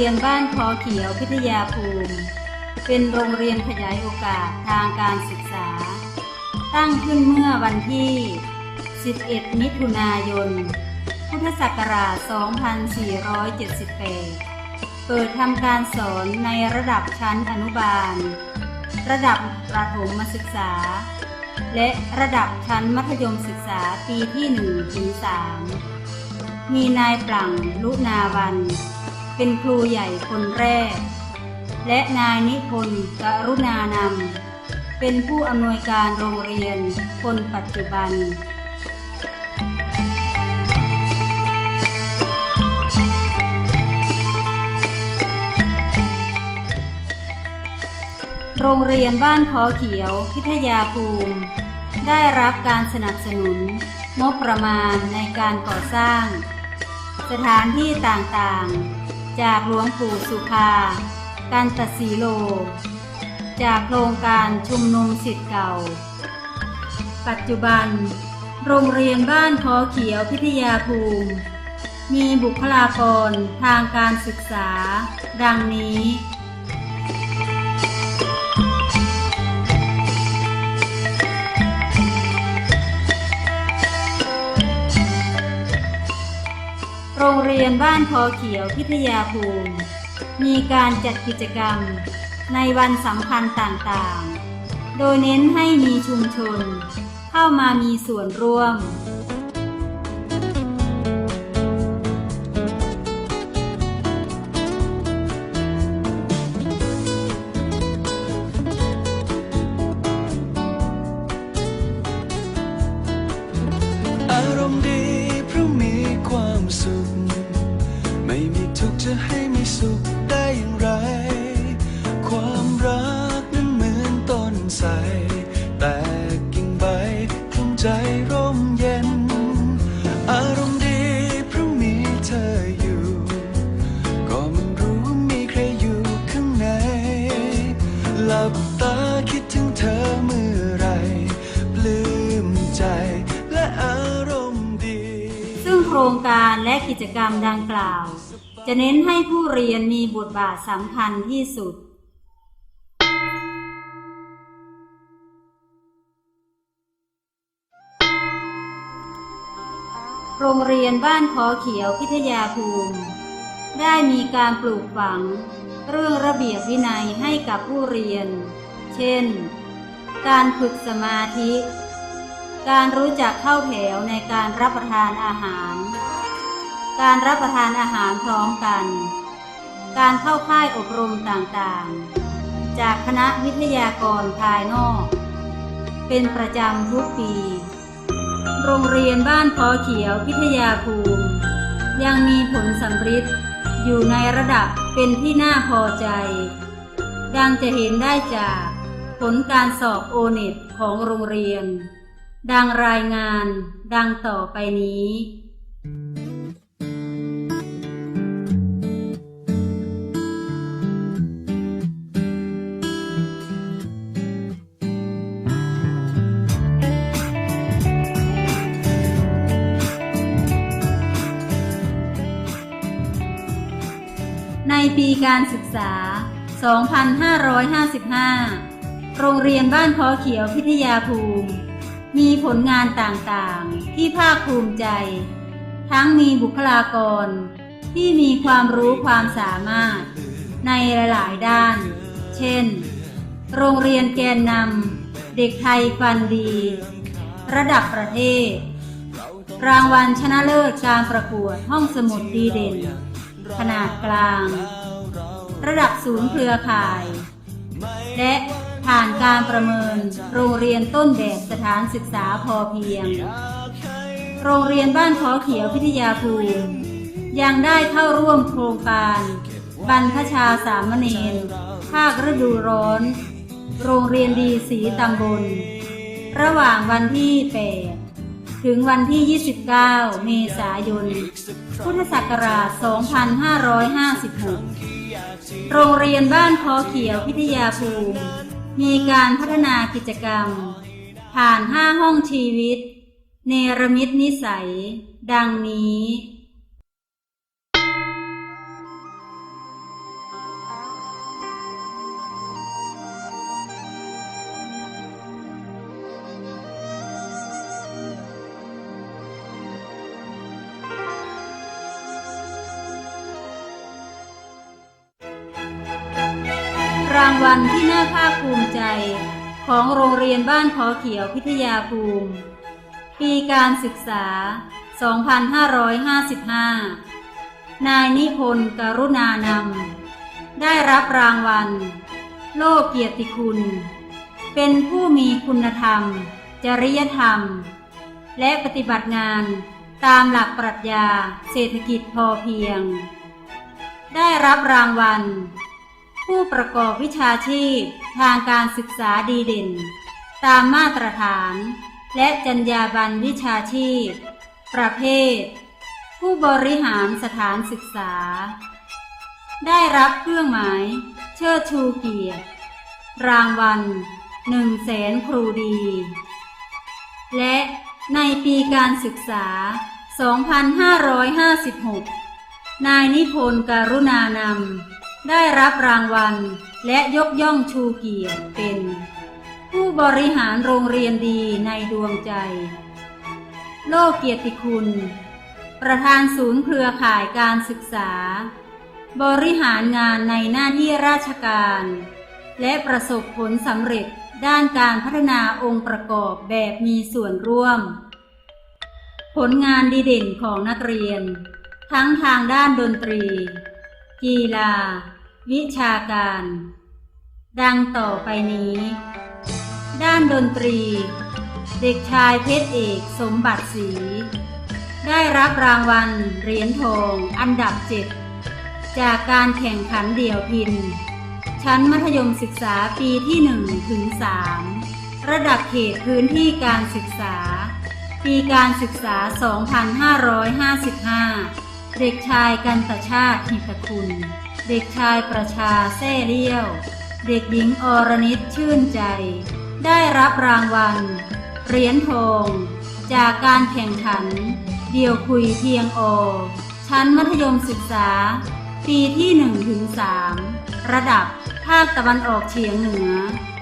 รงเรียนบ้านคอเขียวพิทยาภูมิ เป็นโรงเรียนขยายโอกาสทางการศึกษา ตั้งขึ้นเมื่อวันที่ 11 มิถุนายน พุทธศักราช 2478 เปิดทำการสอนในระดับชั้นอนุบาล ระดับประถมศึกษา และระดับชั้นมัธยมศึกษาปีที่1ถึง3มีนายปลั่งลุนาวัน เป็นครูใหญ่คนแรก และนายนิพนธ์กรุณานำเป็นผู้อำนวยการโรงเรียนคนปัจจุบันโรงเรียนบ้านขอเขียวพิทยาภูมิ ได้รับการสนับสนุนงบประมาณในการก่อสร้าง สถานที่ต่างๆ จากหลวงปู่สุภา การตัดสีโล จากโครงการชุมนุมสิทธิ์เก่า ปัจจุบัน โรงเรียนบ้านคอเขียวพิทยาภูมิ มีบุคลากรทางการศึกษา ดังนี้ โรงเรียนบ้านพอเขียวพิทยาภูมิ มีการจัดกิจกรรมในวันสำคัญต่างๆ โดยเน้นให้มีชุมชน เข้ามามีส่วนร่วม ล่าว จะเน้นให้ผู้เรียนมีบทบาทสำคัญที่สุด โรงเรียนบ้านขอเขียวพิทยาภูมิ ได้มีการปลูกฝัง เรื่องระเบียบวินัยให้กับผู้เรียน เช่น การฝึกสมาธิ การรู้จักเข้าแถวในการรับประทานอาหาร การรับประทานอาหารพร้อมกัน การเข้าค่ายอบรมต่างๆ จากคณะวิทยากรภายนอก เป็นประจำทุกปี โรงเรียนบ้านพอเขียวพิทยาภูมิ ยังมีผลสำฤทธิ์อยู่ในระดับเป็นที่น่าพอใจ ดังจะเห็นได้จากผลการสอบโอเน็ตของโรงเรียน ดังรายงานดังต่อไปนี้ การศึกษา 2555 โรงเรียนบ้านพอเขียวพิทยาภูมิ มีผลงานต่างๆ ที่ภาคภูมิใจ ทั้งมีบุคลากร ที่มีความรู้ความสามารถ ในหลายๆด้าน เช่น โรงเรียนแกนนำเด็กไทยฟันดี ระดับประเทศ รางวัลชนะเลิศการประกวดห้องสมุดดีเด่น ขนาดกลาง ระดับศูนย์เครือข่าย และผ่านการประเมินโรงเรียนต้นแบบสถานศึกษาพอเพียง โรงเรียนบ้านขอเขียวพิทยาภูมิยังได้เข้าร่วมโครงการ บรรพชาสามเณรภาคฤดูร้อน โรงเรียนดีสีตำบล ระหว่างวันที่ 8 ถึงวันที่ 29 เมษายน พุทธศักราช 2556 โรงเรียนบ้านคอเขียวพิทยาภูมิ มีการพัฒนากิจกรรม ผ่าน5ห้องชีวิต เนรมิตนิสัย ดังนี้ รางวัลที่น่าภาคภูมิใจ ของโรงเรียนบ้านขอเขียวพิทยาภูมิ ปีการศึกษา 2555 นายนิพนธ์กรุณานำ ได้รับรางวัล โลกเกียรติคุณ เป็นผู้มีคุณธรรม จริยธรรม และปฏิบัติงานตามหลักปรัชญาเศรษฐกิจพอเพียง ได้รับรางวัล ผู้ประกอบวิชาชีพทางการศึกษาดีเด่น ตามมาตรฐาน และจรรยาบรรณวิชาชีพ ประเภท ผู้บริหารสถานศึกษา ได้รับเครื่องหมาย เชิดชูเกียรติ รางวัลหนึ่งแสนครูดี และในปีการศึกษา 2556 นายนิพนธ์การุณานำ ได้รับรางวัลและยกย่องชูเกียรติเป็น ผู้บริหารโรงเรียนดีในดวงใจ โลกเกียรติคุณ ประธานศูนย์เครือข่ายการศึกษา บริหารงานในหน้าที่ราชการ และประสบผลสำเร็จด้านการพัฒนาองค์ประกอบแบบมีส่วนร่วม ผลงานดีเด่นของนักเรียน ทั้งทางด้านดนตรี กีฬา วิชาการ ดังต่อไปนี้ ด้านดนตรี เด็กชายเพชรเอกสมบัติศรีได้รับรางวัลเหรียญทองอันดับเจ็ดจากการแข่งขันเดี่ยวพิน ชั้นมัธยมศึกษาปีที่1ถึง3ระดับเขตพื้นที่การศึกษา ปีการศึกษา 2555 เด็กชายกันตชาติหิตคุณ เด็กชายประชาแซ่เลี้ยว เด็กหญิงอรนิตชื่นใจ ได้รับรางวัล เหรียญทอง จากการแข่งขัน เดี่ยวคุยเพียงโอ ชั้นมัธยมศึกษา ปีที่1ถึง3ระดับภาคตะวันออกเฉียงเหนือ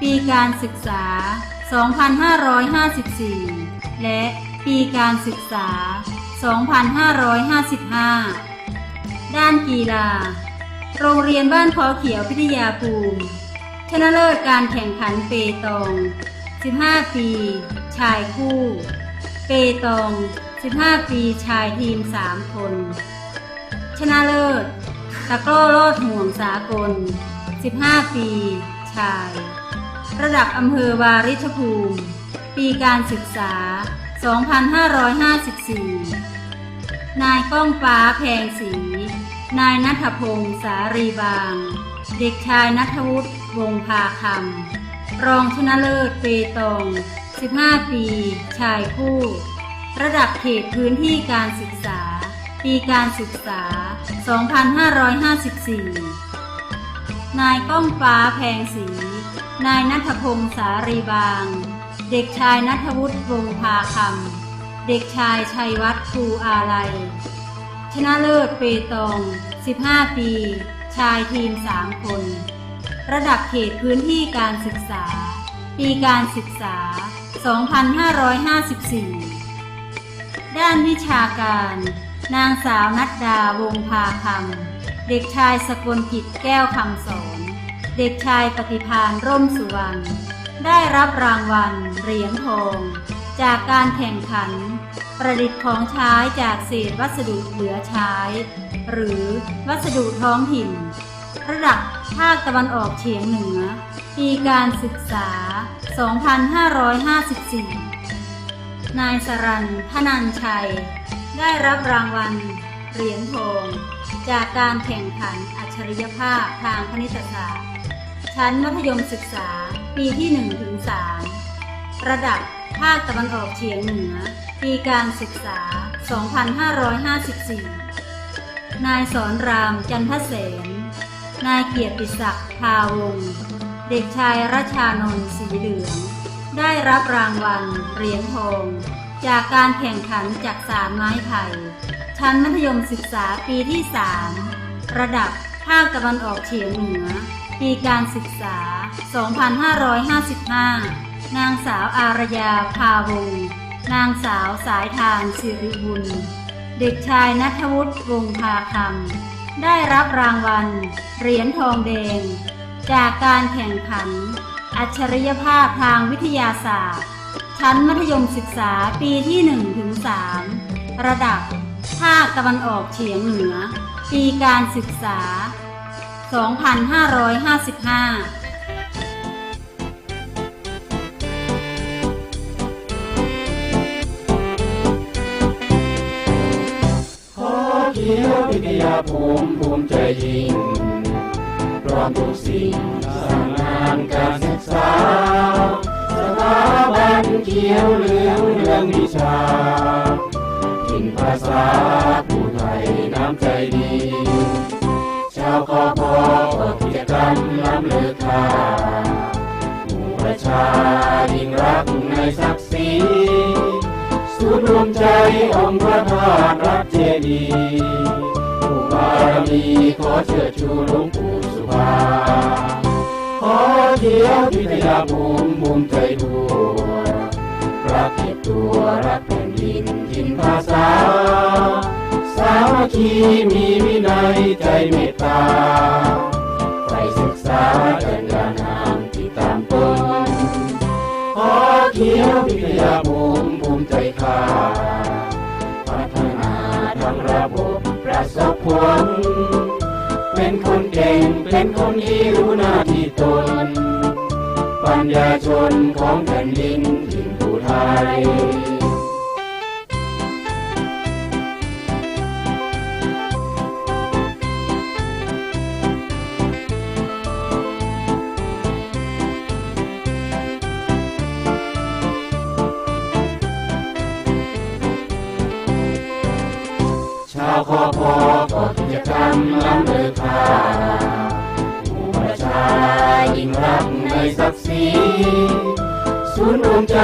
ปีการศึกษา 2554 และปีการศึกษา 2555 ด้านกีฬา โรงเรียนบ้านคอเขียวพิทยาภูมิ ชนะเลิศการแข่งขันเปตอง 15 ปี ชายคู่ เปตอง 15 ปีชายทีม 3 คน ชนะเลิศ ตะกร้อลอดห่วงสากล 15 ปี ชาย ระดับอำเภอวาริชภูมิ ปีการศึกษา 2554 นายก้องฟ้าแพงศรี นายนัทพงศ์สารีบาง เด็กชายนัทวุฒิวงพาคำ รองชนะเลิศเปตอง 15 ปี ชายคู่ ระดับเขตพื้นที่การศึกษา ปีการศึกษา 2554 นายก้องฟ้าแพงศรี นายนัทพงศ์สารีบาง เด็กชายนัทวุฒิวงพาคำ เด็กชายชัยวัฒน์ครูอาลัย ชนะเลิศเปตอง 15 ปี ชายทีม 3 คน ระดับเขตพื้นที่การศึกษา ปีการศึกษา 2554 ด้านวิชาการ นางสาวนัดดาวงพาคำ เด็กชายสกลกิจแก้วคำสอน เด็กชายปฏิพานร่มสุวรรณ ได้รับรางวัลเหรียญทอง จากการแข่งขัน ประดิษฐ์ของใช้จากเศษวัสดุเหลือใช้ หรือวัสดุท้องถิ่น ระดับภาคตะวันออกเฉียงเหนือ ปีการศึกษา 2554 นายสรันพนันชัย ได้รับรางวัล เหรียญทอง จากการแข่งขันอัจฉริยภาพทางคณิตศาสตร์ ชั้นมัธยมศึกษาปีที่1ถึง3 ระดับภาคตะวันออกเฉียงเหนือ ปีการศึกษา 2554 นายสอนรามจันทเสนนายเกียรติศักดิ์พาวง เด็กชายรัชานนท์สีเหลือง ได้รับรางวัลเหรียญทอง จากการแข่งขันจักสารไม้ไผ่ชั้นมัธยมศึกษาปีที่ 3 ระดับภาคตะวันออกเฉียงเหนือ ปีการศึกษา 2555 นางสาวอารยาพาวง นางสาวสายทานสิริบุญ เด็กชายนัทวุฒิวงพาคำได้รับรางวัล เหรียญทองแดง จากการแข่งขัน อัจฉริยภาพทางวิทยาศาสตร์ ชั้นมัธยมศึกษาปีที่1ถึง3ระดับภาคตะวันออกเฉียงเหนือ ปีการศึกษา 2555 ขียวพิทยาภูมิภูมิใจยิ่งพร้อมทุกสิ่งสร้างงานการศึกษาสถาบันเขียวเหลืองเรื่องวิชาถิ่นภาษาผู้ไทยน้ำใจดี ชาวคอพอกิจกรรมล้ำเลิศค่าหมู่ประชายิ่งรักในศักดิ์ศรี สูตรรวมใจองค์พระธาตุรักเจดีผู้บารมีขอเชิดชูหลวงปู่สุภาขอเที่ยวพิทยาภูมิภูมิใจทั่วรักเก็บตัวรักแผ่นดินทินภาษา สามัคคีมีวินัยใจเมตตาใฝ่ศึกษาจัญญานามที่ตามตน ขอเขียวพิทยาภูมิภูมิใจข้าพัฒนาทางระบบประสบผล เป็นคนเก่งเป็นคนที่รู้หน้าที่ตน ปัญญาชนของแผ่นดินถิ่นผู้ไทย ล้ำเลิศค่าหมู่ประชายิ่งรักในศักดิ์ศรีศูนย์รวมใจ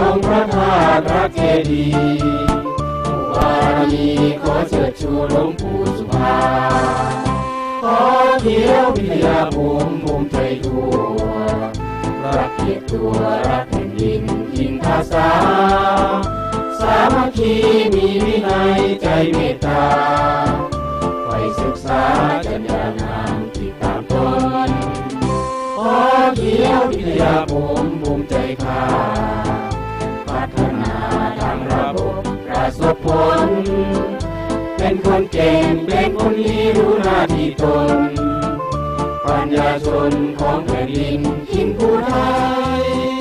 องค์พระธาตุพระเจดีย์ผู้บารมีขอเชิดชูหลวงปู่สุภาขอเขียวพิทยาภูมิภูมิใจทั่วรักเกียรติตัวรักแผ่นดินทินภาษา สามัคคีมีวินัยใจเมตตา ศึกษาจัญญานามที่ตามตนขอเขียวพิทยาภูมิภูมิใจข้าพัฒนาทางระบบประสบผล เป็นคนเก่งเป็นคนที่รู้หน้าที่ตน ปัญญาชนของแผ่นดินทินผู้ไทย